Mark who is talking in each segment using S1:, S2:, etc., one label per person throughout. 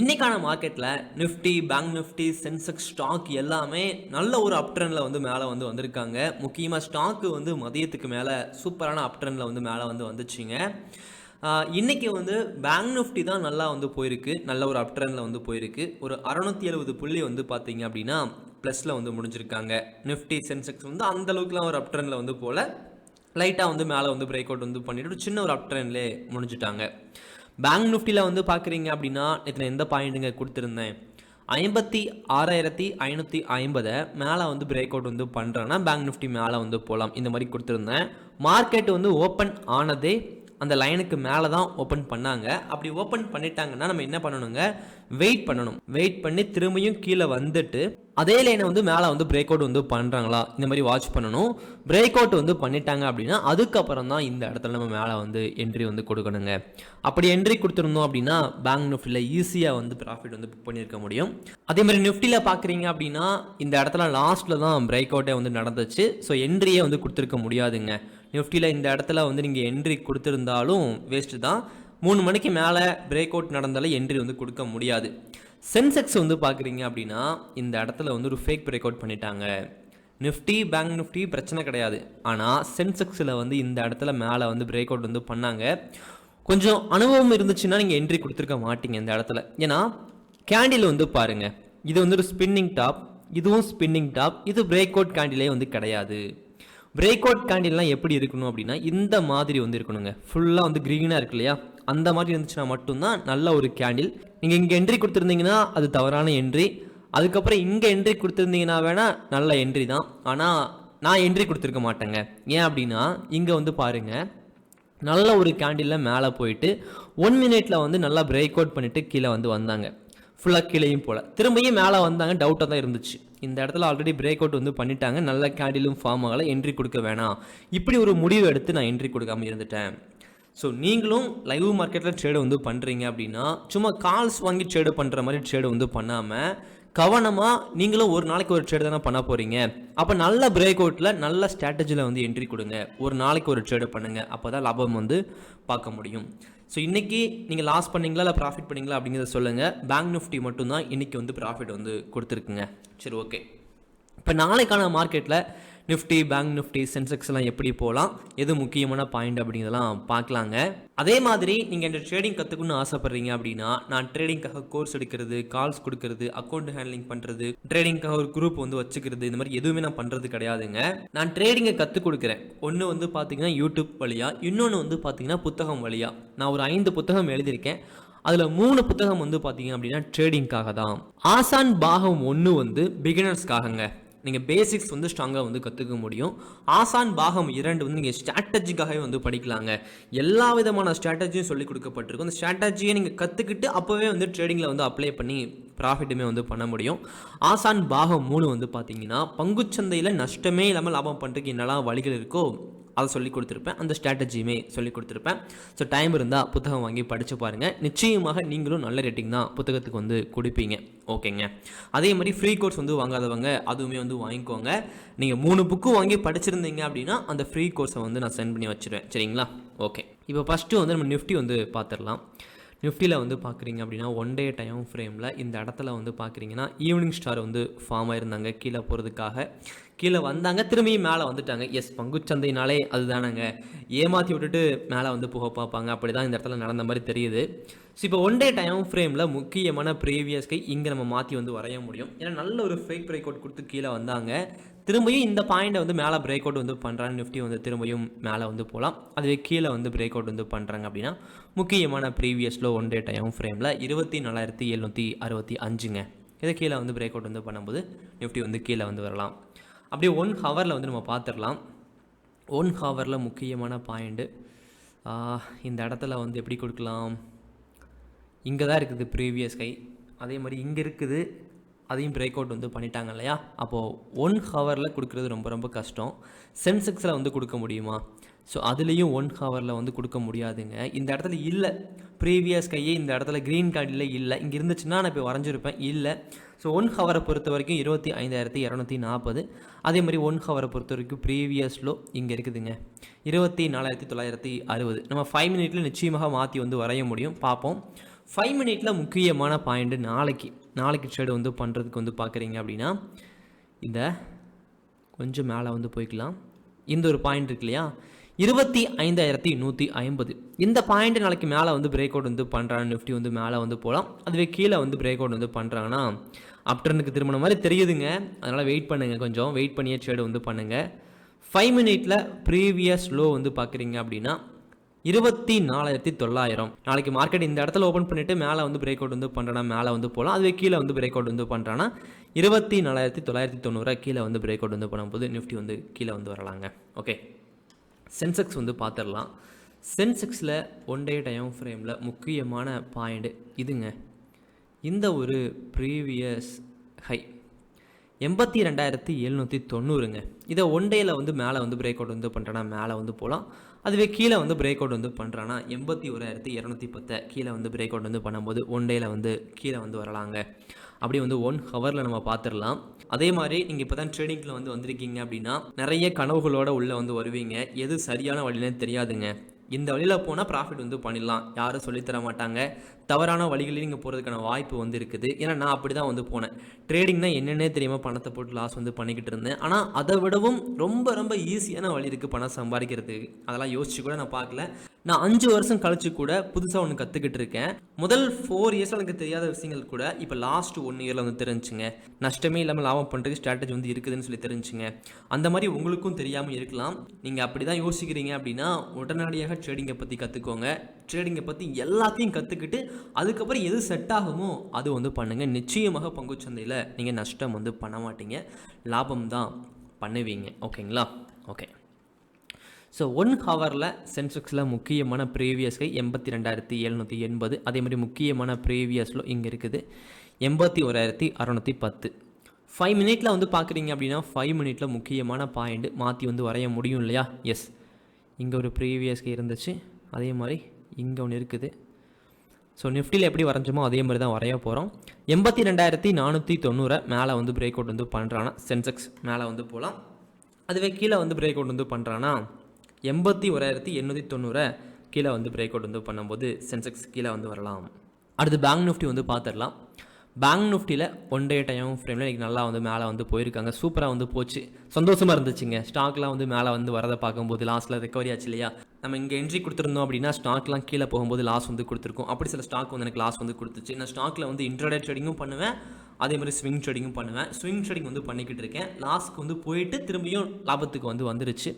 S1: இன்றைக்கான மார்க்கெட்டில் Nifty bank Nifty Sensex stock எல்லாமே நல்ல ஒரு அப் ட்ரெண்டில் வந்து மேலே வந்து வந்திருக்காங்க. முக்கியமாக ஸ்டாக்கு வந்து மதியத்துக்கு மேலே சூப்பரான அப் ட்ரெண்டில் வந்து மேலே வந்து வந்துச்சுங்க. இன்றைக்கி இன்னைக்கு வந்து பேங்க் நிஃப்டி தான் நல்லா வந்து போயிருக்கு. நல்ல ஒரு அப் ட்ரெண்டில் வந்து போயிருக்கு. ஒரு அறநூற்றி எழுபது புள்ளி வந்து பார்த்தீங்க அப்படின்னா ப்ளஸில் வந்து முடிஞ்சிருக்காங்க. நிஃப்டி சென்செக்ஸ் வந்து அந்தளவுக்குலாம் ஒரு அப் ட்ரெண்டில் வந்து போல். லைட்டாக வந்து மேலே வந்து பிரேக் அவுட் வந்து பண்ணிவிட்டு சின்ன ஒரு அப் ட்ரெண்ட்லேயே முடிஞ்சிட்டாங்க. பேங்க் நிஃப்டியில் வந்து பார்க்குறீங்க அப்படின்னா இதில் எந்த பாயிண்ட்டுங்க கொடுத்துருந்தேன்? ஐம்பத்தி ஆறாயிரத்தி ஐநூற்றி ஐம்பதை மேலே வந்து பிரேக் அவுட் வந்து பண்ணுறேன்னா பேங்க் நிஃப்டி மேலே வந்து போகலாம் இந்த மாதிரி கொடுத்துருந்தேன். மார்க்கெட் வந்து ஓப்பன் ஆனதே அந்த லைனுக்கு மேலே தான் ஓப்பன் பண்ணாங்க. அப்படி ஓப்பன் பண்ணிட்டாங்கன்னா நம்ம என்ன பண்ணணுங்க? வெயிட் பண்ணணும். வெயிட் பண்ணி திரும்பியும் கீழே வந்துட்டு அதே லைனை வந்து மேலே வந்து பிரேக் அவுட் வந்து பண்ணுறாங்களா இந்த மாதிரி வாட்ச் பண்ணணும். பிரேக் அவுட் வந்து பண்ணிட்டாங்க அப்படின்னா அதுக்கப்புறம் தான் இந்த இடத்துல நம்ம மேலே வந்து என்ட்ரி வந்து கொடுக்கணுங்க. அப்படி என்ட்ரி கொடுத்துருந்தோம் அப்படின்னா பேங்க் நிஃப்டியில் ஈஸியாக வந்து ப்ராஃபிட் வந்து புக் பண்ணியிருக்க முடியும். அதே மாதிரி நிஃப்டியில் பார்க்குறீங்க அப்படின்னா இந்த இடத்துல லாஸ்ட்டில் தான் பிரேக் அவுட்டே வந்து நடந்துச்சு. ஸோ என்ட்ரியே வந்து கொடுத்துருக்க முடியாதுங்க. நிஃப்டியில் இந்த இடத்துல வந்து நீங்கள் என்ட்ரி கொடுத்துருந்தாலும் வேஸ்ட்டு தான். மூணு மணிக்கு மேலே பிரேக் அவுட் நடந்தாலே என்ட்ரி வந்து கொடுக்க முடியாது. சென்செக்ஸ் வந்து பார்க்குறீங்க அப்படின்னா இந்த இடத்துல வந்து ஒரு ஃபேக் பிரேக் அவுட் பண்ணிட்டாங்க. நிஃப்டி பேங்க் நிஃப்டி பிரச்சனை கிடையாது. ஆனால் சென்செக்ஸில் வந்து இந்த இடத்துல மேலே வந்து பிரேக் அவுட் வந்து பண்ணாங்க. கொஞ்சம் அனுபவம் இருந்துச்சுன்னா நீங்கள் என்ட்ரி கொடுத்துருக்க மாட்டீங்க இந்த இடத்துல. ஏன்னா கேண்டில் வந்து பாருங்கள் இது வந்து ஒரு ஸ்பின்னிங் டாப் இதுவும் ஸ்பின்னிங் டாப் இது பிரேக் அவுட் கேண்டிலே வந்து கிடையாது. பிரேக் அவுட் கேண்டில்லாம் எப்படி இருக்கணும் அப்படின்னா இந்த மாதிரி வந்து இருக்கணுங்க. ஃபுல்லாக வந்து க்ரீனாக இருக்கு இல்லையா? அந்த மாதிரி இருந்துச்சுன்னா மட்டும்தான் நல்ல ஒரு கேண்டில் நீங்கள் இங்கே என்ட்ரி கொடுத்துருந்தீங்கன்னா அது தவறான என்ட்ரி அதுக்கப்புறம் இங்கே என்ட்ரி கொடுத்துருந்தீங்கன்னா வேணால் நல்ல என்ட்ரி தான். ஆனால் நான் என்ட்ரி கொடுத்துருக்க மாட்டேங்க. ஏன் அப்படின்னா இங்கே வந்து பாருங்கள் நல்ல ஒரு கேண்டிலில் மேலே போயிட்டு ஒன் மினிட்ல வந்து நல்லா பிரேக் அவுட் பண்ணிட்டு கீழே வந்து வந்தாங்க. ஃபுல்லாக கீழேயும் போல். திரும்பியும் மேலே வந்தாங்க. டவுட்டாக தான் இருந்துச்சு. இந்த இடத்துல ஆல்ரெடி பிரேக் அவுட் வந்து பண்ணிட்டாங்க. நல்ல கேண்டிலும் ஃபார்ம் ஆகலை. என்ட்ரி கொடுக்க வேணாம். இப்படி ஒரு முடிவு எடுத்து நான் என்ட்ரி கொடுக்காம இருந்துட்டேன். ஸோ நீங்களும் லைவ் மார்க்கெட்டில் ட்ரேடு வந்து பண்ணுறீங்க அப்படின்னா சும்மா கால்ஸ் வாங்கி ட்ரேடு பண்ணுற மாதிரி ட்ரேடு வந்து பண்ணாமல் கவனமாக நீங்களும் ஒரு நாளைக்கு ஒரு ட்ரேடு தானே பண்ண போகிறீங்க அப்போ நல்ல பிரேக் அவுட்டில் நல்ல ஸ்ட்ராட்டஜியில் வந்து என்ட்ரி கொடுங்க. ஒரு நாளைக்கு ஒரு ட்ரேடு பண்ணுங்கள் அப்போ தான் லாபம் வந்து பார்க்க முடியும். ஸோ இன்றைக்கி நீங்கள் லாஸ் பண்ணீங்களா? இல்லை ப்ராஃபிட் பண்ணீங்களா? அப்படிங்கிறத சொல்லுங்கள் பேங்க் நிஃப்டி மட்டும்தான் இன்றைக்கி வந்து ப்ராஃபிட் வந்து கொடுத்துருக்குங்க. சரி ஓகே இப்போ நாளைக்கான மார்க்கெட்டில் நிஃப்டி பேங்க் நிஃப்டி சென்செக்ஸ் எல்லாம் எப்படி போகலாம் எது முக்கியமான பாயிண்ட் அப்படிங்கிறதெல்லாம் பார்க்கலாங்க. அதே மாதிரி நீங்கள் இந்த ட்ரேடிங் கற்றுக்கணும்னு ஆசைப்பட்றீங்க அப்படின்னா நான் ட்ரேடிங்காக கோர்ஸ் எடுக்கிறது கால்ஸ் கொடுக்கறது அக்கௌண்ட் ஹேண்ட்லிங் பண்ணுறது ட்ரேடிங்காக ஒரு குரூப் வந்து வச்சுக்கிறது இந்த மாதிரி எதுவுமே நான் பண்ணுறது கிடையாதுங்க. நான் ட்ரேடிங்கை கற்றுக் கொடுக்குறேன். ஒன்று வந்து பார்த்தீங்கன்னா யூடியூப் வழியாக இன்னொன்று வந்து பார்த்தீங்கன்னா புத்தகம் வழியாக நான் ஒரு ஐந்து புத்தகம் எழுதியிருக்கேன். அதில் மூணு புத்தகம் வந்து பார்த்தீங்க அப்படின்னா ட்ரேடிங்காக தான். ஆசான் பாகம் ஒன்று வந்து பிகினர்ஸ்க்காகங்க நீங்கள் பேசிக்ஸ் வந்து ஸ்ட்ராங்காக வந்து கற்றுக்க முடியும். ஆசான் பாகம் இரண்டு வந்து நீங்கள் ஸ்ட்ராட்டஜிக்காகவே வந்து படிக்கலாங்க. எல்லா விதமான ஸ்ட்ராட்டஜியும் சொல்லி கொடுக்கப்பட்டிருக்கும். அந்த ஸ்ட்ராட்டஜியை நீங்கள் கற்றுக்கிட்டு அப்போவே வந்து ட்ரேடிங்கில் வந்து அப்ளை பண்ணி ப்ராஃபிட்டுமே வந்து பண்ண முடியும். ஆசான் பாகம் மூணு வந்து பார்த்தீங்கன்னா பங்குச்சந்தையில் நஷ்டமே இல்லாமல் லாபம் பண்ணுறதுக்கு என்னெல்லாம் வழிகள் இருக்கோ அதை சொல்லி கொடுத்துருப்பேன். அந்த ஸ்ட்ராட்டஜியுமே சொல்லி கொடுத்துருப்பேன். ஸோ டைம் இருந்தால் புத்தகம் வாங்கி படித்து பாருங்கள் நிச்சயமாக நீங்களும் நல்ல ரேட்டிங் தான் புத்தகத்துக்கு வந்து கொடுப்பீங்க. ஓகேங்க அதே மாதிரி ஃப்ரீ கோர்ஸ் வந்து வாங்காதவங்க அதுவுமே வந்து வாங்கிக்கோங்க. நீங்கள் மூணு புக்கு வாங்கி படிச்சிருந்தீங்க அப்படின்னா அந்த ஃப்ரீ கோர்ஸை வந்து நான் சென்ட் பண்ணி வச்சுருவேன். சரிங்களா? ஓகே இப்போ ஃபஸ்ட்டு வந்து நம்ம நிஃப்டி வந்து பார்த்துடலாம் நிஃப்டியில் வந்து பார்க்குறீங்க அப்படின்னா ஒன் டே டைம் ஃப்ரேமில் இந்த இடத்துல வந்து பார்க்குறீங்கன்னா ஈவினிங் ஸ்டார் வந்து ஃபார்ம் ஆயிருந்தாங்க. கீழே போகிறதுக்காக கீழே வந்தாங்க திரும்பியும் மேலே வந்துட்டாங்க. எஸ் பங்குச்சந்தைனாலே அதுதானங்க. ஏமாற்றி விட்டுட்டு மேலே வந்து புக பார்ப்பாங்க. அப்படி தான் இந்த இடத்துல நடந்த மாதிரி தெரியுது. ஸோ இப்போ ஒன் டே டைம் ஃப்ரேமில் முக்கியமான ப்ரீவியஸ்கை இங்கே நம்ம மாற்றி வந்து வரைய முடியும். ஏன்னா நல்ல ஒரு ஃபேக் பிரேக் அவுட் கொடுத்து கீழே வந்தாங்க. திரும்பியும் இந்த பாயிண்டை வந்து மேலே பிரேக் அவுட் வந்து பண்ணுறாங்க நிஃப்டி வந்து திரும்பியும் மேலே வந்து போகலாம். அதுவே கீழே வந்து பிரேக் அவுட் வந்து பண்ணுறாங்க அப்படின்னா முக்கியமான ப்ரீவியஸில் ஒன் டே டைம் ஃப்ரேமில் இருபத்தி நாலாயிரத்தி எழுநூற்றி அறுபத்தி அஞ்சுங்க. இதை கீழே வந்து பிரேக் அவுட் வந்து பண்ணும்போது நிஃப்டி வந்து கீழே வந்து வரலாம். அப்படியே ஒன் ஹவரில் வந்து நம்ம பார்த்துடலாம். ஒன் ஹவரில் முக்கியமான பாயிண்ட்டு இந்த இடத்துல வந்து எப்படி கொடுக்கலாம்? இங்கே தான் இருக்குது ப்ரீவியஸ் கை. அதே மாதிரி இங்கே இருக்குது. அதையும் பிரேக் அவுட் வந்து பண்ணிட்டாங்க இல்லையா? அப்போது ஒன் ஹவரில் கொடுக்குறது ரொம்ப ரொம்ப கஷ்டம். சென்செக்ஸில் வந்து கொடுக்க முடியுமா? ஸோ அதுலேயும் ஒன் ஹவரில் வந்து கொடுக்க முடியாதுங்க. இந்த இடத்துல இல்லை. ப்ரீவியஸ் கையே இந்த இடத்துல க்ரீன் கார்டில் இல்லை. இங்கே இருந்துச்சுன்னா நான் இப்போ வரைஞ்சிருப்பேன். இல்லை. ஸோ ஒன் ஹவரை பொறுத்த வரைக்கும் இருபத்தி ஐந்தாயிரத்தி இரநூத்தி நாற்பது அதே மாதிரி ஒன் ஹவரை பொறுத்த வரைக்கும் ப்ரீவியஸ் லோ இங்கே இருக்குதுங்க. இருபத்தி நாலாயிரத்தி தொள்ளாயிரத்தி அறுபது. நம்ம ஃபைவ் மினிட்ல நிச்சயமாக மாற்றி வந்து வரைய முடியும். பார்ப்போம். ஃபைவ் மினிட்ல முக்கியமான பாயிண்ட் நாளைக்கு. நாளைக்கு ட்ரேடு வந்து பண்ணுறதுக்கு வந்து பார்க்குறீங்க அப்படின்னா இந்த கொஞ்சம் மேலே வந்து போய்க்கலாம். இந்த ஒரு பாயிண்ட் இருக்கு இல்லையா? இருபத்தி ஐந்தாயிரத்தி நூற்றி ஐம்பது. இந்த பாயிண்ட் நாளைக்கு மேலே வந்து பிரேக் அவுட் வந்து பண்ணுறாங்க நிஃப்டி வந்து மேலே வந்து போகலாம் அதுவே கீழே வந்து பிரேக் அவுட் வந்து பண்ணுறாங்கன்னா அப்டர்னுக்கு திரும்பின மாதிரி தெரியுதுங்க. அதனால் வெயிட் பண்ணுங்கள் கொஞ்சம். வெயிட் பண்ணியே ட்ரேடு வந்து பண்ணுங்கள் ஃபைவ் மினிட்ல ப்ரீவியஸ் லோ வந்து பார்க்குறீங்க அப்படின்னா இருபத்தி நாலாயிரத்தி தொள்ளாயிரம். நாளைக்கு மார்க்கெட் இந்த இடத்துல ஓப்பன் பண்ணிட்டு மேலே வந்து பிரேக் அவுட் வந்து பண்ணுறானா மேலே வந்து போகலாம் அதுவே கீழே வந்து பிரேக் அவுட் வந்து பண்ணுறான்னா இருபத்தி நாலாயிரத்தி தொள்ளாயிரத்தி தொண்ணூறு கீழே வந்து பிரேக் அவுட் வந்து பண்ணும்போது நிஃப்டி வந்து கீழே வந்து வரலாங்க. ஓகே சென்செக்ஸ் வந்து பார்த்துடலாம் சென்செக்ஸில் ஒன் டே டைம் ஃப்ரேமில் முக்கியமான பாயிண்ட் இதுங்க. இந்த ஒரு ப்ரீவியஸ் ஹை எண்பத்தி ரெண்டாயிரத்தி எழுநூற்றி தொண்ணூறுங்க. இதை ஒன் டேயில் வந்து மேலே வந்து பிரேக் அவுட் வந்து பண்ணுறேன்னா மேலே வந்து போகலாம் அதுவே கீழே வந்து பிரேக் அவுட் வந்து பண்ணுறான்னா எண்பத்தி ஓராயிரத்தி இரநூத்தி பத்தை கீழே வந்து பிரேக் அவுட் வந்து பண்ணும்போது ஒன் டேயில் வந்து கீழே வந்து வரலாங்க. அப்படி வந்து ஒன் ஹவரில் நம்ம பார்த்துடலாம். அதே மாதிரி நீங்கள் இப்போ தான் ட்ரேடிங்கில் வந்து வந்திருக்கீங்க அப்படின்னா நிறைய கனவுகளோட உள்ளே வந்து வருவீங்க. எது சரியான வழினே தெரியாதுங்க. இந்த வழியில் போனால் ப்ராஃபிட் வந்து பண்ணிடலாம். யாரும் சொல்லித்தர மாட்டாங்க. தவறான வழிகளில் நீங்கள் போகிறதுக்கான வாய்ப்பு வந்து இருக்குது. ஏன்னா நான் அப்படி தான் வந்து போனேன். ட்ரேடிங்னா என்னென்னே தெரியாமல் பணத்தை போட்டு லாஸ் வந்து பண்ணிக்கிட்டு இருந்தேன். ஆனால் அதை விடவும் ரொம்ப ரொம்ப ஈஸியான வழி இருக்குது பணம் சம்பாதிக்கிறதுக்கு. அதெல்லாம் யோசிச்சு கூட நான் பார்க்கல. நான் அஞ்சு வருஷம் கழிச்சு கூட புதுசாக ஒன்று கற்றுக்கிட்டு இருக்கேன். முதல் ஃபோர் இயர்ஸில் எனக்கு தெரியாத விஷயங்கள் கூட இப்போ லாஸ்ட் ஒன் இயரில் வந்து தெரிஞ்சுங்க. நஷ்டமே இல்லாமல் லாபம் பண்ணுறதுக்கு ஸ்ட்ராட்டஜி வந்து இருக்குதுன்னு சொல்லி தெரிஞ்சுங்க. அந்த மாதிரி உங்களுக்கும் தெரியாமல் இருக்கலாம். நீங்கள் அப்படி தான் யோசிக்கிறீங்க அப்படின்னா உடனடியாக ட்ரேடிங்கை பற்றி கற்றுக்கோங்க ட்ரேடிங்கை பற்றி எல்லாத்தையும் கற்றுக்கிட்டு அதுக்கப்புறம் எது செட் ஆகுமோ அது வந்து பண்ணுங்கள் நிச்சயமாக பங்குச்சந்தையில் நீங்கள் நஷ்டம் வந்து பண்ண மாட்டீங்க. லாபம் தான் பண்ணுவீங்க. ஓகேங்களா ஓகே ஸோ ஒன் ஹவரில் சென்செக்ஸில் முக்கியமான ப்ரீவியஸ்கை எண்பத்தி ரெண்டாயிரத்தி எழுநூற்றி எண்பது. அதே மாதிரி முக்கியமான ப்ரீவியஸில் இங்கே இருக்குது. எண்பத்தி ஓராயிரத்தி அறநூற்றி பத்து. ஃபைவ் மினிட்ல வந்து பார்க்குறீங்க அப்படின்னா ஃபைவ் மினிட்ல முக்கியமான பாயிண்ட் மாற்றி வந்து வரைய முடியும் இல்லையா? எஸ் இங்கே ஒரு ப்ரீவியஸ்க்கு இருந்துச்சு. அதே மாதிரி இங்கே ஒன்று இருக்குது. ஸோ நிஃப்டியில் எப்படி வரைஞ்சோமோ அதே மாதிரி தான் வரைய போகிறோம் எண்பத்தி ரெண்டாயிரத்தி நானூற்றி தொண்ணூறை மேலே வந்து பிரேக் அவுட் வந்து பண்ணுறானா சென்செக்ஸ் மேலே வந்து போகலாம் அதுவே கீழே வந்து பிரேக் அவுட் வந்து பண்ணுறானா எண்பத்தி ஓராயிரத்தி எண்ணூற்றி தொண்ணூறை. கீழே வந்து பிரேக் அவுட் வந்து பண்ணும்போது சென்செக்ஸ் கீழே வந்து வரலாம். அடுத்து பேங்க் நிஃப்டி வந்து பார்த்துடலாம் பேங்க் நிஃப்டியில் ஒன் டே டைம் ஃப்ரேமில் இன்றைக்கி நல்லா வந்து மேலே வந்து போயிருக்காங்க. சூப்பராக வந்து போச்சு. சந்தோஷமாக இருந்துச்சுங்க. ஸ்டாக்லாம் வந்து மேலே வந்து வரதை பார்க்கும்போது லாஸ்ட்டில் ரெக்கவரி ஆச்சு இல்லையா? நம்ம இங்கே என்ட்ரி கொடுத்துருந்தோம் அப்படின்னா ஸ்டாக்லாம் கீழே போகும்போது லாஸ் வந்து கொடுத்துருக்கோம். அப்படி சில ஸ்டாக் வந்து எனக்கு லாஸ் வந்து கொடுத்துச்சு. நான் ஸ்டாக்கில் வந்து இன்ட்ரடே ட்ரேடிங்கும் பண்ணுவேன். அதே மாதிரி ஸ்விங் ட்ரேடிங்கும் பண்ணுவேன். ஸ்விங் ட்ரேடிங் வந்து பண்ணிக்கிட்டு இருக்கேன். லாஸ்க்கு வந்து போயிட்டு திரும்பியும் லாபத்துக்கு வந்து வந்துருச்சு.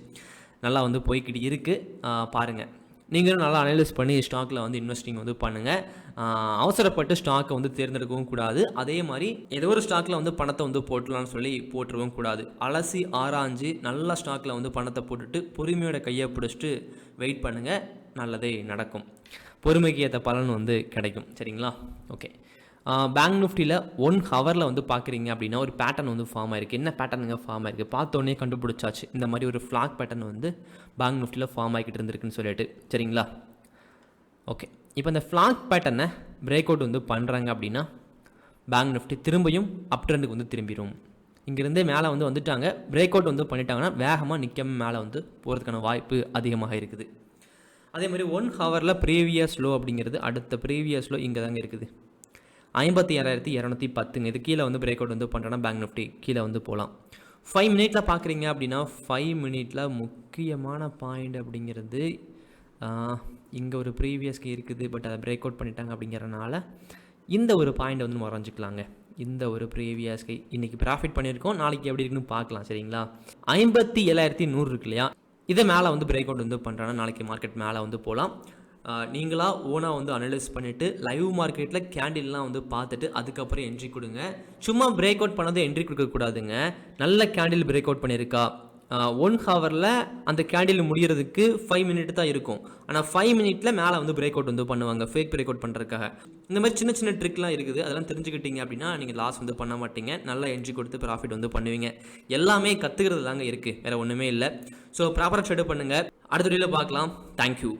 S1: நல்லா வந்து போய்கிட்டு இருக்குது பாருங்கள் நீங்களும் நல்லா அனலைஸ் பண்ணி ஸ்டாக்கில் வந்து இன்வெஸ்டிங் வந்து பண்ணுங்கள் அவசரப்பட்டு ஸ்டாக்கை வந்து தேர்ந்தெடுக்கவும் கூடாது. அதே மாதிரி ஏதோ ஒரு ஸ்டாக்கில் வந்து பணத்தை வந்து போட்டலாம்னு சொல்லி போட்டுருவும் கூடாது. அலசி ஆராய்ஞ்சு நல்ல ஸ்டாக்கில் வந்து பணத்தை போட்டுட்டு பொறுமையோட கையை பிடிச்சிட்டு வெயிட் பண்ணுங்கள் நல்லதே நடக்கும். பொறுமைக்கு ஏற்ற பலன் வந்து கிடைக்கும். சரிங்களா? ஓகே பேங்க் நிஃப்டியில் ஒன் ஹவரில் வந்து பார்க்குறீங்க அப்படின்னா ஒரு பேட்டர்ன் வந்து ஃபார்ம் ஆயிருக்கு. என்ன பேட்டர்னுங்க ஃபார்ம் ஆயிருக்கு? பார்த்தோன்னே கண்டுபிடிச்சாச்சு. இந்த மாதிரி ஒரு ஃப்ளாக் பேட்டர்ன் வந்து பேங்க் நிஃப்டியில் ஃபார்ம் ஆகிக்கிட்டு இருந்திருக்குன்னு சொல்லிட்டு. சரிங்களா? ஓகே இப்போ இந்த ஃப்ளாக் பேட்டர்னை பிரேக் அவுட் வந்து பண்ணுறாங்க அப்படின்னா பேங்க் நிஃப்டி திரும்பியும் அப் ட்ரெண்டுக்கு வந்து திரும்பிடும் இங்கேருந்தே மேலே வந்து வந்துட்டாங்க. பிரேக் அவுட் வந்து பண்ணிட்டாங்கன்னா வேகமாக நிற்காம மேலே வந்து போகிறதுக்கான வாய்ப்பு அதிகமாக இருக்குது. அதே மாதிரி ஒன் ஹவரில் ப்ரீவியஸ் லோ அப்படிங்கிறது அடுத்த ப்ரீவியஸ் லோ இங்கே தாங்க இருக்குது. ஐம்பத்தி ஏழாயிரத்தி இரநூத்தி பத்துங்க இது கீழே வந்து பிரேக் அவுட் வந்து பண்ணுறோன்னா பேங்க் நிஃப்டி கீழே வந்து போகலாம் ஃபைவ் மினிட்டில் பார்க்குறீங்க அப்படின்னா ஃபைவ் மினிட்டில் முக்கியமான பாயிண்ட் அப்படிங்கிறது இங்கே ஒரு ப்ரீவியஸ்க்கு இருக்குது பட் அதை பிரேக் அவுட் பண்ணிட்டாங்க அப்படிங்கிறனால இந்த ஒரு பாயிண்ட் வந்து மறைஞ்சிக்கலாங்க இந்த ஒரு ப்ரீவியஸ்க்கு இன்றைக்கி ப்ராஃபிட் பண்ணியிருக்கோம் நாளைக்கு எப்படி இருக்குன்னு பார்க்கலாம் சரிங்களா? ஐம்பத்தி ஏழாயிரத்தி நூறு இருக்கு இல்லையா? இதை மேலே வந்து பிரேக் அவுட் வந்து பண்ணுறாங்கன்னா நாளைக்கு மார்க்கெட் மேலே வந்து போகலாம் நீங்களாக ஓனாக வந்து அனலைஸ் பண்ணிவிட்டு லைவ் மார்க்கெட்டில் கேண்டில்லாம் வந்து பார்த்துட்டு அதுக்கப்புறம் என்ட்ரி கொடுங்க. சும்மா பிரேக் அவுட் பண்ணது என்ட்ரி கொடுக்கக்கூடாதுங்க நல்ல கேண்டில் பிரேக் அவுட் பண்ணியிருக்கா ஒன் ஹவரில் அந்த கேண்டில் முடிகிறதுக்கு ஃபைவ் மினிட் தான் இருக்கும். ஆனால் ஃபைவ் மினிட்டில் மேலே வந்து பிரேக் அவுட் வந்து பண்ணுவாங்க. ஃபேக் பிரேக் அவுட் பண்ணுறதுக்காக இந்த மாதிரி சின்ன சின்ன ட்ரிக்லாம் இருக்குது. அதெல்லாம் தெரிஞ்சுக்கிட்டீங்க அப்படின்னா நீங்கள் லாஸ் வந்து பண்ண மாட்டீங்க. நல்லா என்ட்ரி கொடுத்து ப்ராஃபிட் வந்து பண்ணுவீங்க. எல்லாமே கற்றுக்கிறது தாங்க இருக்குது வேறு ஒன்றுமே இல்லை. ஸோ ப்ராப்பராக ஷெடியூல் பண்ணுங்கள் அடுத்த வீடியோவில் பார்க்கலாம். தேங்க்யூ